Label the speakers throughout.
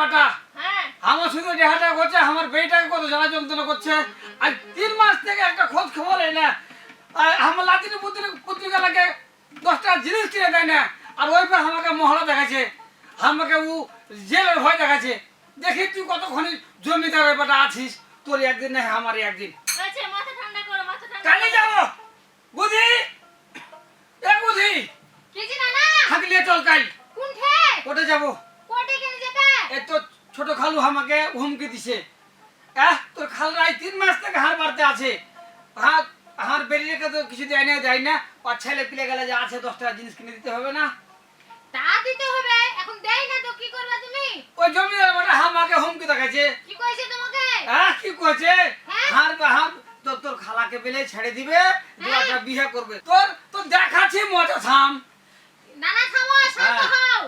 Speaker 1: বেটা।
Speaker 2: হ্যাঁ।
Speaker 1: আমার শুধু দেহাটা করছে আমার বেটাকে কত জ্বালা যন্ত্রণা করছে। আর তিন মাস থেকে একটা খোঁজ খবর নেই না। আর আমার লাতিনি পুত্রিকা পুত্রিকালাকে দশটা জিনিস কিনে দেয় না। আর ওই পর আমাকে মহড়া দেখাচ্ছে। আমাকে ও জেলের ভয় দেখাচ্ছে। দেখি তুই কতক্ষণ জমিদারের বেটা আছিস। তোর একদিন না আমার একদিন। কালি যাব। বুঝি? এ বুঝি?
Speaker 2: না না।
Speaker 1: চল কাল। কোটে যাব?
Speaker 2: কোটে কেন যেতে?
Speaker 1: এ তো ছোট খালু আমাকে হুমকি দিছে। আহ তোর খালরাই তিন মাস থেকে হার বাড়তে আছে। হাত আমার বেরিয়েকে তো কিছু দেয় না দেয় না। আর ছেলে পিলে গেলে যে আছে দশ টাকা জিনিস কিনে দিতে হবে না।
Speaker 2: তা দিতে হবে এখন দেই না তো কি করবা তুমি?
Speaker 1: ওই জমিদার বেটা আমাকে হুমকি দেখাচ্ছে
Speaker 2: কি কইছে তোমাকে?
Speaker 1: হ্যাঁ কি কইছে?
Speaker 2: হ্যাঁ?
Speaker 1: হার হার তোর তোর খালাকে পেলে ছেড়ে দিবে
Speaker 2: হ্যাঁ।
Speaker 1: বিয়ে করবে। তোর তোর দেখাচ্ছি মজা থাম
Speaker 2: নানা থামো শান্ত
Speaker 1: হ্যাঁ।
Speaker 2: হও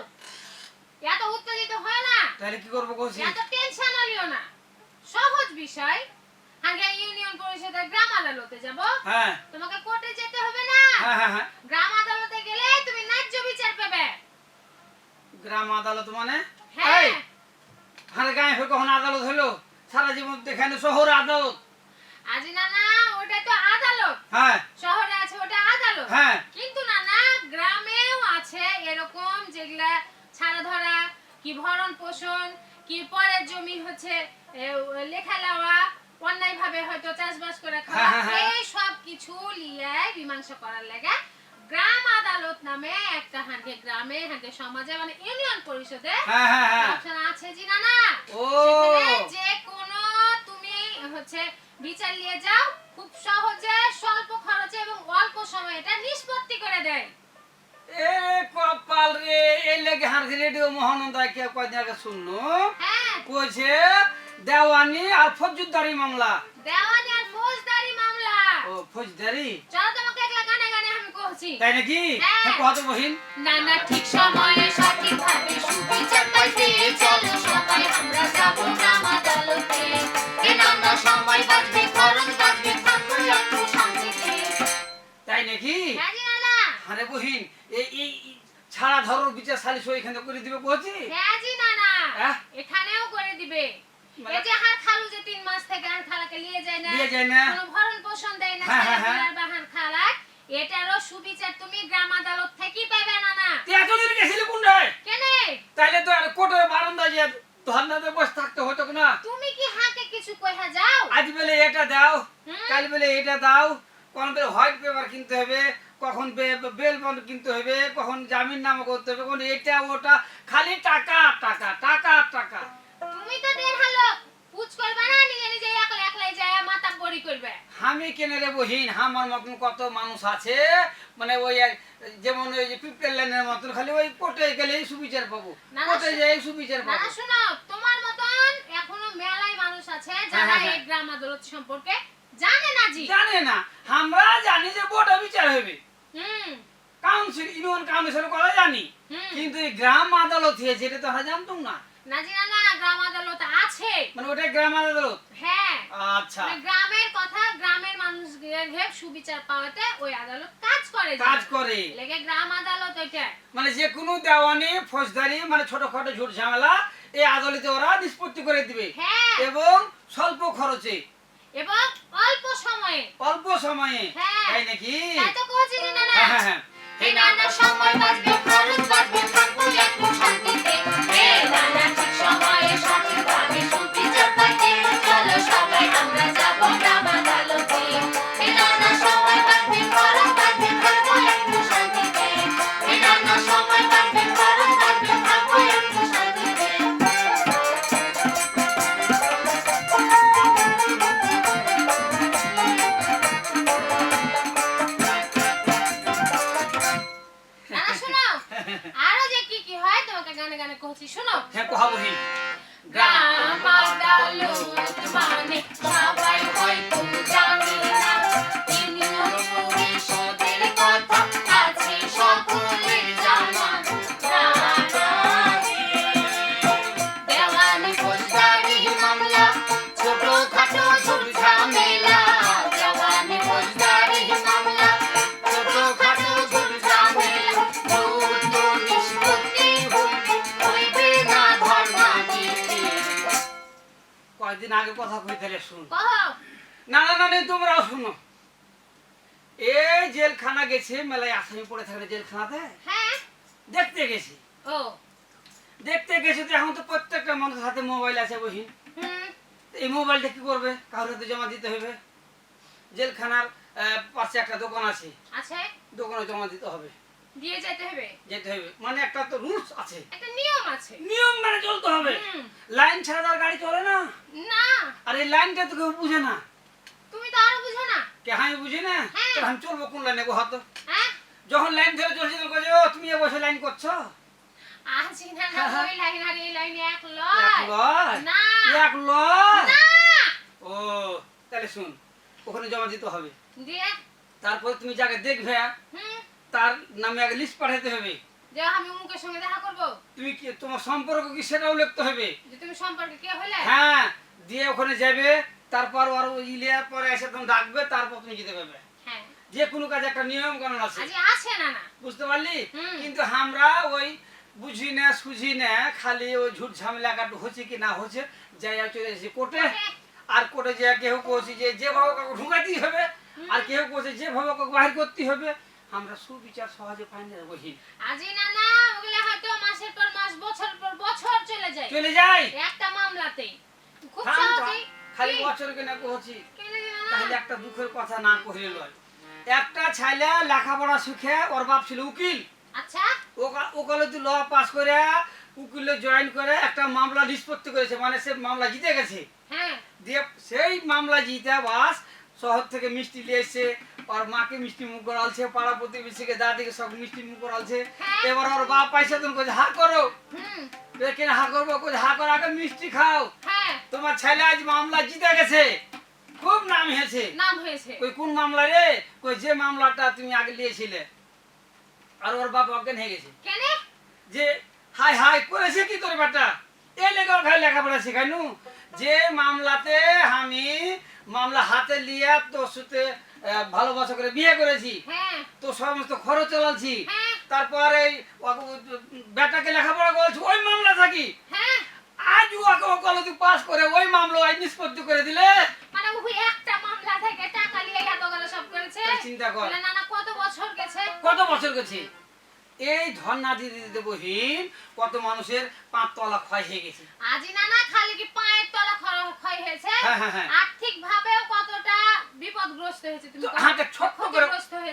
Speaker 2: এত উত্তেজিত হয় না
Speaker 1: তাহলে কি করব কৌশি
Speaker 2: এত টেনশন নিও না। সহজ বিষয়। আগে ইউনিয়ন পরিষদের গ্রাম আদালতে যাব।
Speaker 1: হ্যাঁ।
Speaker 2: তোমাকে কোর্টে যেতে হবে না।
Speaker 1: হ্যাঁ হ্যাঁ হ্যাঁ।
Speaker 2: গ্রাম আদালতে গেলে তুমি ন্যায্য বিচার পাবে।
Speaker 1: গ্রাম আদালত মানে?
Speaker 2: হ্যাঁ।
Speaker 1: হারে গায়ে হয়ে কখন আদালত হলো? সারা জীবন এখানে শহর আদালত।
Speaker 2: আজি নানা ওটা তো আদালত।
Speaker 1: হ্যাঁ।
Speaker 2: শহরে আছে ওটা আদালত।
Speaker 1: হ্যাঁ।
Speaker 2: কিন্তু না না গ্রামেও আছে এরকম যেগুলা ছাড়া ধরা কি ভরণ পোষণ কি পরের জমি হচ্ছে লেখা লাওয়া অন্যায় ভাবে হয়তো চাষবাস করে খাওয়া
Speaker 1: হ্যাঁ, হ্যাঁ, হ্যাঁ।
Speaker 2: এই সব কিছু লিয়ে মীমাংসা করার লাগে গ্রাম আদালত নামে একটা হাঁকে গ্রামে হাঁকে সমাজে মানে ইউনিয়ন পরিষদে
Speaker 1: হ্যাঁ হ্যাঁ হ্যাঁ।
Speaker 2: অপশন আছে জি নানা
Speaker 1: ও।
Speaker 2: যে কোনো তুমি হচ্ছে বিচার নিয়ে যাও খুব সহজে স্বল্প খরচে এবং অল্প সময়ে এটা নিষ্পত্তি করে দেয়।
Speaker 1: এ কপাল রে এই লেগে হার রেডিও মহানন্দা কে কয়দিন আগে শুনলো?
Speaker 2: হ্যাঁ।
Speaker 1: কইছে দেওয়ানি আর ফৌজদারি মামলা।
Speaker 2: দেওয়ানি আর ফৌজদারি মামলা।
Speaker 1: ও ফৌজদারি?
Speaker 2: চলো তোমাকে একলা গানে গানে আমি কইছি
Speaker 1: তাই নাকি?
Speaker 2: হ্যাঁ।
Speaker 1: হ্যাঁ কত বহিন।
Speaker 2: না না ঠিক সময়ে সঠিক ভাবে সুবিচার পাইতে চলো
Speaker 1: ধরো বিচার সালিশ এখানে করে দিবে বলছি?
Speaker 2: হ্যাঁ জি নানা।
Speaker 1: হ্যাঁ?
Speaker 2: এখানেও করে দিবে।
Speaker 1: মানে-
Speaker 2: এই যে হার খালু যে তিন মাস থেকে হার খালাকে নিয়ে যায় না
Speaker 1: দিয়ে যায় না।
Speaker 2: কোনো ভরণ পোষণ দেয় না
Speaker 1: হ্যাঁ, হ্যাঁ, হ্যাঁ।
Speaker 2: খালাক এটারও সুবিচার তুমি গ্রাম আদালত থেকেই পাবে না না
Speaker 1: তুই এতদিন গেছিলি কোনটায়
Speaker 2: কেনে?
Speaker 1: তাইলে তো আর কোর্টের বারান্দা যে ধর্নাতে বসে থাকতে হতো না।
Speaker 2: তুমি কি হাকে কিছু কইহা যাও?
Speaker 1: আজ বেলে এটা দাও? কাল বেলে এটা দাও। কোন বেলে হোয়াইট পেপার কিনতে হবে কখন বেল বন্ড কিনতে হবে কখন জামিন নামা করতে হবে কখন এটা ওটা খালি টাকা টাকা টাকা টাকা।
Speaker 2: তুমি তো দেড় হালো পুচ করবে না নিজে নিজে একলা একলাই যায় মাথা বড়ি করবে।
Speaker 1: আমি কেনে রে বহিন আমার মতন কত মানুষ আছে মানে ওই যেমন ওই যে পিপেল লাইনের মতন খালি ওই কোর্টে গেলেই সুবিচার পাবো কোর্টে যাই সুবিচার পাবো।
Speaker 2: না শোনো তোমার মতন এখনও মেলাই মানুষ আছে যারা
Speaker 1: হ্যাঁ,
Speaker 2: এই গ্রাম আদালত সম্পর্কে জানে না জি।
Speaker 1: জানে না আমরা জানি যে বোর্ডে বিচার হবে ইউনিয়ন কাউন্সিল করা জানি। কিন্তু এই গ্রাম আদালত হয়েছে এটা তো আমরা জানতাম না।
Speaker 2: না জি না না গ্রাম আদালত আছে।
Speaker 1: মানে ওটা গ্রাম আদালত?
Speaker 2: হ্যাঁ।
Speaker 1: আচ্ছা।
Speaker 2: মানে গ্রামের কথা গ্রামের মানুষদের সুবিচার পাওয়াতে ওই আদালত কাজ করে
Speaker 1: কাজ করে।
Speaker 2: লেগে গ্রাম আদালত ওইটা।
Speaker 1: মানে যে কোনো দেওয়ানি ফৌজদারি মানে ছোটখাটো ঝুট ঝামেলা এই আদালতে ওরা নিষ্পত্তি করে দিবে।
Speaker 2: হ্যাঁ।
Speaker 1: এবং স্বল্প খরচে।
Speaker 2: এবং অল্প সময়ে।
Speaker 1: অল্প সময়ে।
Speaker 2: হ্যাঁ।
Speaker 1: তাই নাকি?
Speaker 2: তাই তো কইছিলি না না।
Speaker 1: হ্যাঁ হ্যাঁ হ্যাঁ। আগে কথা কই তাহলে শুন। না না না তোমরাও শুনো। এই জেলখানা গেছে মেলায় আসামি পড়ে থাকলে জেলখানাতে?
Speaker 2: হ্যাঁ।
Speaker 1: দেখতে গেছি।
Speaker 2: ও।
Speaker 1: দেখতে গেছি তো এখন তো প্রত্যেকটা মানুষের হাতে মোবাইল আছে বহি।
Speaker 2: হুম।
Speaker 1: তো এই মোবাইলটা কি করবে? কাউকে হাতে জমা দিতে হবে। জেলখানার পাশে একটা দোকান আছে।
Speaker 2: আছে।
Speaker 1: দোকানে জমা দিতে হবে।
Speaker 2: দিয়ে যেতে হবে।
Speaker 1: যেতে হবে। মানে একটা তো রুলস আছে।
Speaker 2: একটা নিয়ম আছে।
Speaker 1: নিয়ম মেনে চলতে হবে। লাইন ছাড়া তো আর গাড়ি চলে না।
Speaker 2: না।
Speaker 1: আর এই লাইনটা তো কেউ বুঝে না।
Speaker 2: তুমি তো আরও বুঝো না।
Speaker 1: কে আমি বুঝি না?
Speaker 2: হ্যাঁ।
Speaker 1: তো আমি চলবো কোন লাইনে গো হাত?
Speaker 2: হ্যাঁ।
Speaker 1: যখন লাইন ধরে চলছে বলছে, ও তুমি এ বসে লাইন করছ?
Speaker 2: আজি না না ওই লাইন আর এই লাইন এক
Speaker 1: এক
Speaker 2: লয়
Speaker 1: লয়?
Speaker 2: না।
Speaker 1: এক লয়?
Speaker 2: না।
Speaker 1: ও তাহলে শুন ওখানে জমা দিতে হবে।
Speaker 2: দিয়ে?
Speaker 1: তারপর তুমি যাকে দেখবে
Speaker 2: হুম।
Speaker 1: তার নামে আগে লিস্ট পাঠাতে হবে।
Speaker 2: যে আমি মুখের সঙ্গে দেখা করব।
Speaker 1: তুমি কি তোমার সম্পর্ক কি সেটাও লিখতে হবে।
Speaker 2: যে তুমি সম্পর্কে কে হলে?
Speaker 1: হ্যাঁ দিয়ে ওখানে যাবে তারপর আর ওই ইলিয়ার পরে এসে তুমি ডাকবে তারপর তুমি যেতে পারবে।
Speaker 2: হ্যাঁ।
Speaker 1: যে কোনো কাজে একটা নিয়ম কানুন আছে।
Speaker 2: আজি আছে না না।
Speaker 1: বুঝতে পারলি? কিন্তু আমরা ওই বুঝি না সুঝি না খালি ওই ঝুট ঝামেলা কাটু হচ্ছে কি না হচ্ছে যাই চলে এসেছি কোর্টে। আর কোর্টে যে কেউ কৌছি যে যেভাবে কাউকে ঢুকাতেই হবে আর কেউ কৌছে যেভাবে কাউকে বাহির করতেই হবে আমরা সুবিচার সহজে পাই না বহি
Speaker 2: আজি না না ওগুলো হয়তো মাসের পর মাস বছর পর বছর চলে যায়।
Speaker 1: চলে যাই
Speaker 2: একটা মামলাতে। খুব সহজেই।
Speaker 1: খালি বছর কেনা
Speaker 2: না?
Speaker 1: তাহলে একটা দুঃখের কথা না কহিলে লয় একটা ছাইলা লেখাপড়া শিখে ওর বাপ ছিল উকিল।
Speaker 2: আচ্ছা।
Speaker 1: ও কলেজ ল পাস করে উকিলে জয়েন করে একটা মামলা নিষ্পত্তি করেছে। মানে সে মামলা জিতে গেছে।
Speaker 2: হ্যাঁ।
Speaker 1: দিয়ে সেই মামলা জিতে বাস শহর থেকে মিষ্টি নিয়ে এসছে ওর মাকে মিষ্টি মুখ করালছে পাড়া প্রতিবেশীকে দাদিকে সব মিষ্টি মুখ করালছে। এবার ওর বাপ পয়সা তুমি কোথায় হা করো কেন হা করব কোথায় হা করো আগে মিষ্টি খাও তোমার ছেলে আজ মামলা জিতে গেছে খুব নাম হয়েছে
Speaker 2: নাম হয়েছে
Speaker 1: কই কোন মামলা রে কই যে মামলাটা তুমি আগে নিয়েছিলে আর ওর বাপ অজ্ঞান হয়ে গেছে
Speaker 2: কেন
Speaker 1: যে হাই হাই করেছে কি তোর বেটা এ লেখা খাই লেখাপড়া শেখাইনু যে মামলাতে আমি মামলা হাতে লিয়ে তোর সাথে ভালোবাসা করে বিয়ে করেছি।
Speaker 2: হ্যাঁ।
Speaker 1: তো সমস্ত খরচ চালাচ্ছি।
Speaker 2: হ্যাঁ।
Speaker 1: তারপরে এই বেটাকে লেখাপড়া করেছি ওই মামলা থাকি।
Speaker 2: হ্যাঁ।
Speaker 1: আজ ওকে কলেজ পাস করে ওই মামলা আজ নিষ্পত্তি করে দিলে।
Speaker 2: মানে ওই একটা মামলা থেকে টাকা নিয়ে এত গেল সব করেছে।
Speaker 1: চিন্তা কর।
Speaker 2: না না কত বছর গেছে?
Speaker 1: কত বছর গেছে? এই ধর্না দিতে দিতে বহিন কত মানুষের পাঁচ তলা ক্ষয় হয়ে গেছে।
Speaker 2: আজি না না হয়েছে
Speaker 1: হ্যাঁ, হ্যাঁ, হ্যাঁ।
Speaker 2: আর্থিক ভাবেও কতটা বিপদগ্রস্ত হয়েছে তুমি কত-
Speaker 1: ছোট্ট করে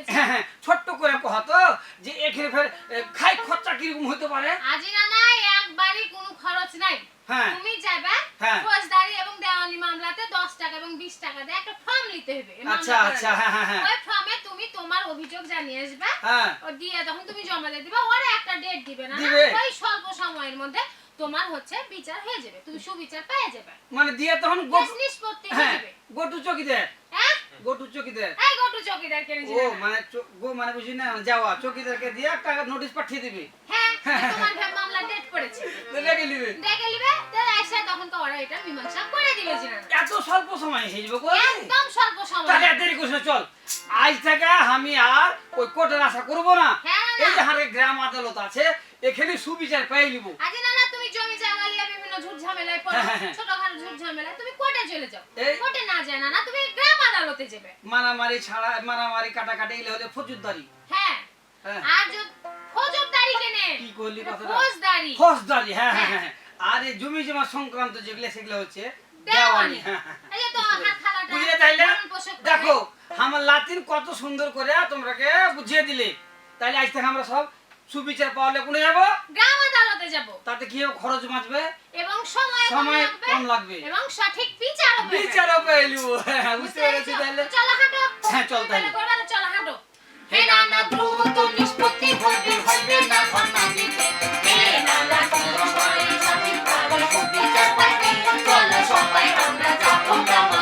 Speaker 1: হ্যাঁ, হ্যাঁ, ছোট্ট করে কহতো যে এখানে ফের খাই খরচা কীরকম হতে পারে?
Speaker 2: আজি না না একবারই কোনো খরচ নাই।
Speaker 1: হ্যাঁ।
Speaker 2: তুমি যাবে
Speaker 1: হ্যাঁ।
Speaker 2: ফৌজদারি এবং দেওয়ানি মামলাতে দশ টাকা এবং বিশ টাকা দিয়ে একটা ফর্ম নিতে হবে।
Speaker 1: আচ্ছা আচ্ছা হ্যাঁ হ্যাঁ হ্যাঁ।
Speaker 2: ওই ফর্মে তুমি তোমার অভিযোগ জানিয়ে আসবে।
Speaker 1: হ্যাঁ।
Speaker 2: ও দিয়ে যখন তুমি জমা দিয়ে দিবে। ওরা একটা ডেট দিবে না। ওই স্বল্প সময়ের মধ্যে তোমার হচ্ছে বিচার হয়ে যাবে তুমি সুবিচার পেয়ে যাবে।
Speaker 1: মানে দিয়ে তখন গোটু
Speaker 2: নিষ্পত্তি হয়ে
Speaker 1: হ্যাঁ
Speaker 2: যাবে।
Speaker 1: গোটু চকিদার
Speaker 2: হ্যাঁ?
Speaker 1: গোটু চকিদার
Speaker 2: এই গটু চকিদার কেন
Speaker 1: ও মানে গো মানে বুঝি না যাওয়া। চকিদারকে দিয়ে একটা নোটিশ পাঠিয়ে দিবি।
Speaker 2: হ্যাঁ তোমার ভাই মামলা ডেট পড়েছে। তাহলে তখন তো ওরা এটা মীমাংসা করে দিবে জিনা
Speaker 1: এত স্বল্প সময় হয়ে যাবে গো
Speaker 2: একদম স্বল্প সময়।
Speaker 1: তাহলে দেরি করিস না, চল। আজ থেকে আমি আর ওই কোর্টের আশা করব না।
Speaker 2: হ্যাঁ
Speaker 1: এই যে হারে গ্রাম আদালত আছে এখানে সুবিচার পেয়ে নিব।
Speaker 2: আজি না না তুমি জমি জায়গা নিয়ে বিভিন্ন ঝুট ঝামেলায় পড়ো
Speaker 1: হ্যাঁ, হ্যাঁ, হ্যাঁ।
Speaker 2: ছোটখাটো ঝুট ঝামেলায় তুমি কোর্টে চলে যাও। কোর্টে না যায় না না তুমি গ্রাম আদালতে যাবে।
Speaker 1: মারামারি ছাড়া মারামারি কাটাকাটি এগুলো হলে ফৌজদারি
Speaker 2: হ্যাঁ।
Speaker 1: হ্যাঁ।
Speaker 2: আর যদি ফৌজদারি কেনে?
Speaker 1: কি করলি কথাটা?
Speaker 2: ফৌজদারি।
Speaker 1: ফৌজদারি হ্যাঁ হ্যাঁ হ্যাঁ। আর এই জমি জমা সংক্রান্ত যেগুলো সেগুলো হচ্ছে দেওয়ানি। হ্যাঁ, হ্যাঁ,
Speaker 2: এই তো
Speaker 1: বুঝতে
Speaker 2: খালাটা
Speaker 1: বুঝলে তাইলে?
Speaker 2: ভরণ পোষণ করে।
Speaker 1: দেখো আমার লাতিন কত সুন্দর করে তোমরাকে বুঝিয়ে দিলে। তাইলে আজ থেকে আমরা সব সুবিচার পাওয়ালে কোনে যাব?
Speaker 2: গ্রাম যাব।
Speaker 1: তাতে কি খরচ বাঁচবে।
Speaker 2: এবং সময়
Speaker 1: সময় কম লাগবে।
Speaker 2: এবং সঠিক
Speaker 1: হ্যাঁ, বুঝতে পেরেছি তাহলে।
Speaker 2: চলো হাঁটো।
Speaker 1: হ্যাঁ চল তাহলে।
Speaker 2: চলো হাঁটো।
Speaker 1: হে নানা দ্রুত
Speaker 3: নিষ্পত্তি হবে না হে নানা
Speaker 2: পাগল বিচার পাইবে চলো সবাই আমরা যাব।